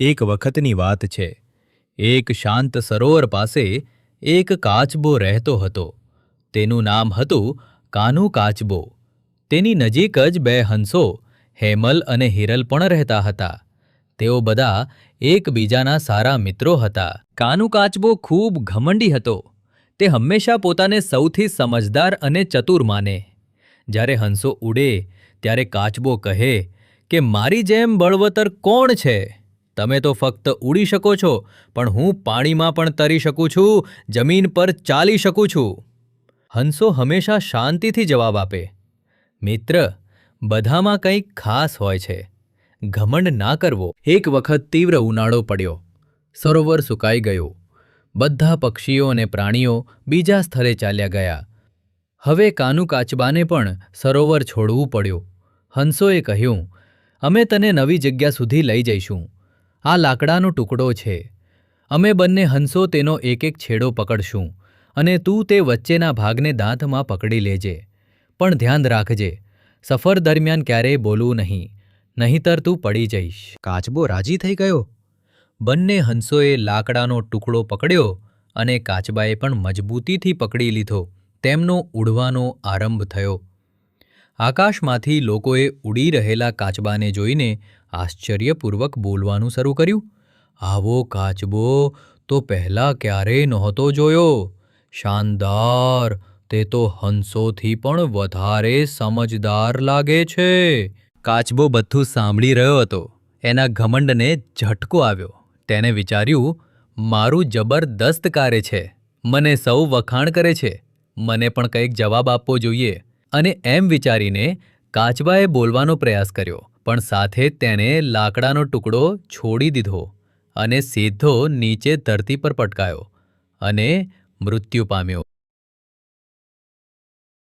એક વખતની વાત છે. એક શાંત સરોવર પાસે એક કાચબો રહેતો હતો. તેનું નામ હતું કાનુ કાચબો. તેની નજીક જ બે હંસો, હેમલ અને હિરલ પણ રહેતા હતા. તેઓ બધા એકબીજાના સારા મિત્રો હતા. કાનુ કાચબો ખૂબ ઘમંડી હતો. તે હંમેશા પોતાને સૌથી સમજદાર અને ચતુર માને. જ્યારે હંસો ઉડે, ત્યારે કાચબો કહે કે, મારી જેમ બળવતર કોણ છે? તમે તો ફક્ત ઉડી શકો છો, પણ હું પાણીમાં પણ તરી શકું છું, જમીન પર ચાલી શકું છું. હંસો હંમેશા શાંતિથી જવાબ આપે. મિત્ર, બધામાં કંઈક ખાસ હોય છે. ઘમંડ ના કરવો. એક વખત તીવ્ર ઉનાળો પડ્યો. સરોવર સુકાઈ ગયું. બધા પક્ષીઓ અને પ્રાણીઓ બીજા સ્થળે ચાલ્યા ગયા. હવે કાનુ કાચબાને પણ સરોવર છોડવું પડ્યું. હંસોએ કહ્યું, અમે તને નવી જગ્યા સુધી લઈ જઈશું. આ લાકડાનો ટુકડો છે. અમે બંને હંસો તેનો એક એક છેડો પકડશું અને તું તે વચ્ચેના ભાગને દાંતમાં પકડી લેજે. પણ ધ્યાન રાખજે, સફર દરમિયાન ક્યારેય બોલવું નહીં, નહીંતર તું પડી જઈશ. કાચબો રાજી થઈ ગયો? બંને હંસોએ લાકડાનો ટુકડો પકડ્યો અને કાચબાએ પણ મજબૂતીથી પકડી લીધો. તેમનો ઉડવાનો આરંભ થયો. આકાશમાંથી લોકોએ ઉડી રહેલા કાચબાને જોઈને આશ્ચર્યપૂર્વક બોલવાનું શરૂ કર્યું. આવો કાચબો, તો પહેલાં ક્યારેય નહોતો જોયો. શાનદાર, તે તો હંસોથી પણ વધારે સમજદાર લાગે છે. કાચબો બધું સાંભળી રહ્યો હતો. એના ઘમંડને ઝટકો આવ્યો. તેને વિચાર્યું, મારું જબરદસ્ત કાર્ય છે. મને સૌ વખાણ કરે છે. મને પણ કંઈક જવાબ આપવો જોઈએ. અને એમ વિચારીને કાચબાએ બોલવાનો પ્રયાસ કર્યો. પણ સાથે તેણે લાકડાનો ટુકડો છોડી દીધો અને સીધો નીચે ધરતી પર પટકાયો અને મૃત્યુ પામ્યો.